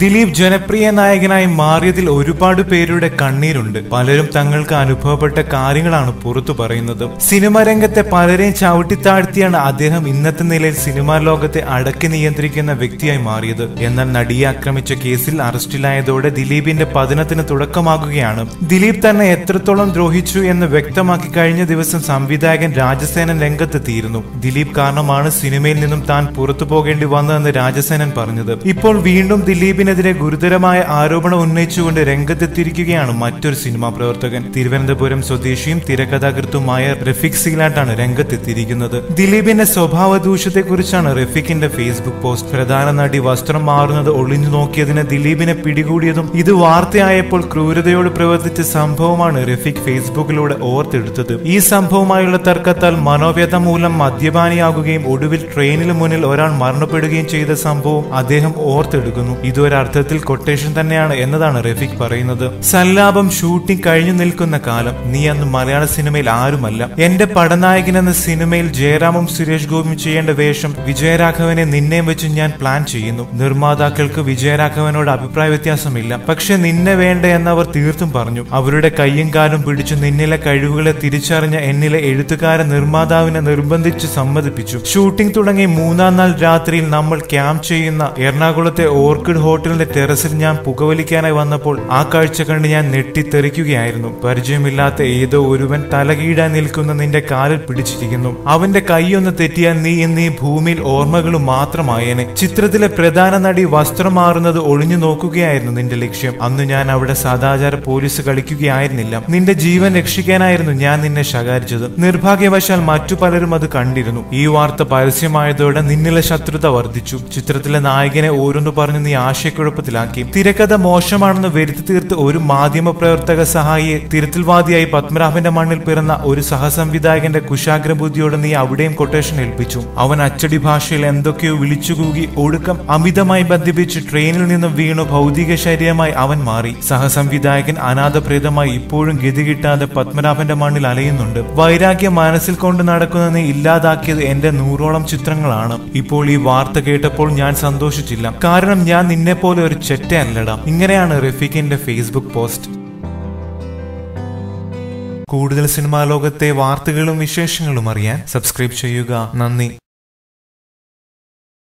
ദിലീപ് ജനപ്രിയ നായകനായി മാറിയതിൽ ഒരുപാട് പേരുടെ കണ്ണീരുണ്ട്. പലരും തങ്ങൾക്ക് അനുഭവപ്പെട്ട കാര്യങ്ങളാണ് പുറത്തു പറയുന്നത്. സിനിമാ രംഗത്തെ പലരെയും ചവിട്ടിത്താഴ്ത്തിയാണ് അദ്ദേഹം ഇന്നത്തെ നിലയിൽ സിനിമാ ലോകത്തെ അടക്കി നിയന്ത്രിക്കുന്ന വ്യക്തിയായി മാറിയത്. എന്നാൽ നടിയെ ആക്രമിച്ച കേസിൽ അറസ്റ്റിലായതോടെ ദിലീപിന്റെ പതനത്തിന് തുടക്കമാകുകയാണ്. ദിലീപ് തന്നെ എത്രത്തോളം ദ്രോഹിച്ചു എന്ന് വ്യക്തമാക്കി കഴിഞ്ഞ ദിവസം സംവിധായകൻ രാജസേനൻ രംഗത്തെത്തിയിരുന്നു. ദിലീപ് കാരണമാണ് സിനിമയിൽ നിന്നും താൻ പുറത്തു പോകേണ്ടി വന്നതെന്ന് രാജസേനൻ പറഞ്ഞത്. ഇപ്പോൾ വീണ്ടും ദിലീപിനെതിരെ ഗുരുതരമായ ആരോപണം ഉന്നയിച്ചുകൊണ്ട് രംഗത്തെത്തിയിരിക്കുകയാണ് മറ്റൊരു സിനിമാ പ്രവർത്തകൻ. തിരുവനന്തപുരം സ്വദേശിയും തിരക്കഥാകൃത്തുമായ റഫീഖ് സീലാട്ടാണ് രംഗത്തെത്തിയിരിക്കുന്നത്. ദിലീപിന്റെ സ്വഭാവ ദൂഷ്യത്തെക്കുറിച്ചാണ് റഫീഖിന്റെ ഫേസ്ബുക്ക് പോസ്റ്റ്. പ്രധാന നടി വസ്ത്രം മാറുന്നത് ഒളിഞ്ഞു നോക്കിയതിന് ദിലീപിനെ പിടികൂടിയതും ഇത് വാർത്തയായപ്പോൾ ക്രൂരതയോട് പ്രവർത്തിച്ച സംഭവമാണ് റഫീഖ് ഫേസ്ബുക്കിലൂടെ ഓർത്തെടുത്തത്. ഈ സംഭവമായുള്ള തർക്കത്താൽ മനോവ്യത മൂലം മദ്യപാനിയാകുകയും ഒടുവിൽ ട്രെയിനിന് മുന്നിൽ ഒരാൾ മരണപ്പെടുകയും ചെയ്ത സംഭവം അദ്ദേഹം ഓർത്തെടുക്കുന്നു. ഇതൊരർത്ഥത്തിൽ കൊട്ടേഷൻ തന്നെയാണ് എന്നതാണ് റഫീഖ് പറയുന്നത്. സല്ലാപം ഷൂട്ടിംഗ് കഴിഞ്ഞു നിൽക്കുന്ന കാലം നീ അന്ന് മലയാള സിനിമയിൽ ആരുമല്ല. എന്റെ പടനായകൻ എന്ന സിനിമയിൽ ജയറാമും സുരേഷ് ഗോപിയും ചെയ്യേണ്ട വേഷം വിജയരാഘവനെ നിന്നെയും വെച്ച് ഞാൻ പ്ലാൻ ചെയ്യുന്നു. നിർമ്മാതാക്കൾക്ക് വിജയരാഘവനോട് അഭിപ്രായ വ്യത്യാസമില്ല. പക്ഷെ നിന്നെ വേണ്ട എന്നവർ തീർത്തും പറഞ്ഞു. അവരുടെ കയ്യും കാലും പിടിച്ചു നിന്നിലെ കഴിവുകളെ തിരിച്ചറിഞ്ഞ എന്നിലെ എഴുത്തുകാരൻ നിർമ്മാതാവിനെ നിർബന്ധിച്ച് സമ്മതിപ്പിച്ചു. ഷൂട്ടിംഗ് തുടങ്ങി മൂന്നാം നാൾ രാത്രിയിൽ നമ്മൾ ക്യാമ്പ് ചെയ്യുന്ന എറണാകുളത്തെ ഓർക്കിഡ് ഹോട്ടലിന്റെ ടെറസിൽ ഞാൻ പുകവലിക്കാനായി വന്നപ്പോൾ ആ കാഴ്ച കണ്ട് ഞാൻ ഞെട്ടിത്തെറിക്കുകയായിരുന്നു. പരിചയമില്ലാത്ത ഏതോ ഒരുവൻ തലകീഴാൻ നിൽക്കുന്ന നിന്റെ കാലിൽ പിടിച്ചിരിക്കുന്നു. അവന്റെ കൈയൊന്ന് തെറ്റിയാൽ നീ എന്നീ ഭൂമിയിൽ ഓർമ്മകളും മാത്രമായേനെ. ചിത്രത്തിലെ പ്രധാന നടി വസ്ത്രം മാറുന്നത് ഒളിഞ്ഞു നോക്കുകയായിരുന്നു നിന്റെ ലക്ഷ്യം. അന്ന് ഞാൻ അവിടെ സദാചാര പോലീസ് കളിക്കുകയായിരുന്നില്ല. നിന്റെ ജീവൻ രക്ഷിക്കാനായിരുന്നു ഞാൻ നിന്നെ ശകാരിച്ചത്. നിർഭാഗ്യവശാൽ മറ്റു പലരും അത് കണ്ടിരുന്നു. ഈ വാർത്ത പരസ്യമായതോടെ നിന്നിലെ ശത്രുത വർദ്ധിച്ചു. ചിത്രത്തിലെ നായകനെ ഓരോന്ന് പറഞ്ഞ് നീ ആശയക്കുഴപ്പത്തിലാക്കി തിരക്കഥ മോശമാണെന്ന് വരുത്തി തീർത്ത് ഒരു മാധ്യമ പ്രവർത്തക സഹായിയെ തിരുത്തൽവാദിയായി പത്മനാഭന്റെ മണ്ണിൽ പിറന്ന ഒരു സഹസംവിധായകന്റെ കുശാഗ്ര ബുദ്ധിയോട് നീ അവിടെയും കൊട്ടേഷൻ ഏൽപ്പിച്ചു. അവൻ അച്ചടി ഭാഷയിൽ എന്തൊക്കെയോ വിളിച്ചുകൂകി ഒടുക്കം അമിതമായി ബന്ധിപ്പിച്ച് ട്രെയിനിൽ നിന്നും വീണു ഭൗതിക ശരീരമായി അവൻ മാറി. സഹസംവിധായകൻ അനാഥപ്രേതമായി ഇപ്പോഴും ഗതി കിട്ടാതെ പത്മനാഭന്റെ മണ്ണിൽ അലയുന്നുണ്ട്. വൈരാഗ്യം മനസ്സിൽ കൊണ്ട് നടക്കുന്ന നീ ഇല്ലാതാക്കിയത് എന്റെ നൂറോളം ചിത്രങ്ങളാണ്. ഇപ്പോൾ ഈ വാർത്ത കേട്ടപ്പോൾ ഞാൻ സന്തോഷിച്ചില്ല. കാരണം ഞാൻ നിന്നെ പോലെ ഒരു ചെറ്റ അല്ലടാ. ഇങ്ങനെയാണ് റഫീഖിന്റെ ഫേസ്ബുക്ക് പോസ്റ്റ്. കൂടുതൽ സിനിമാ ലോകത്തെ വാർത്തകളും വിശേഷങ്ങളും അറിയാൻ സബ്സ്ക്രൈബ് ചെയ്യുക. നന്ദി.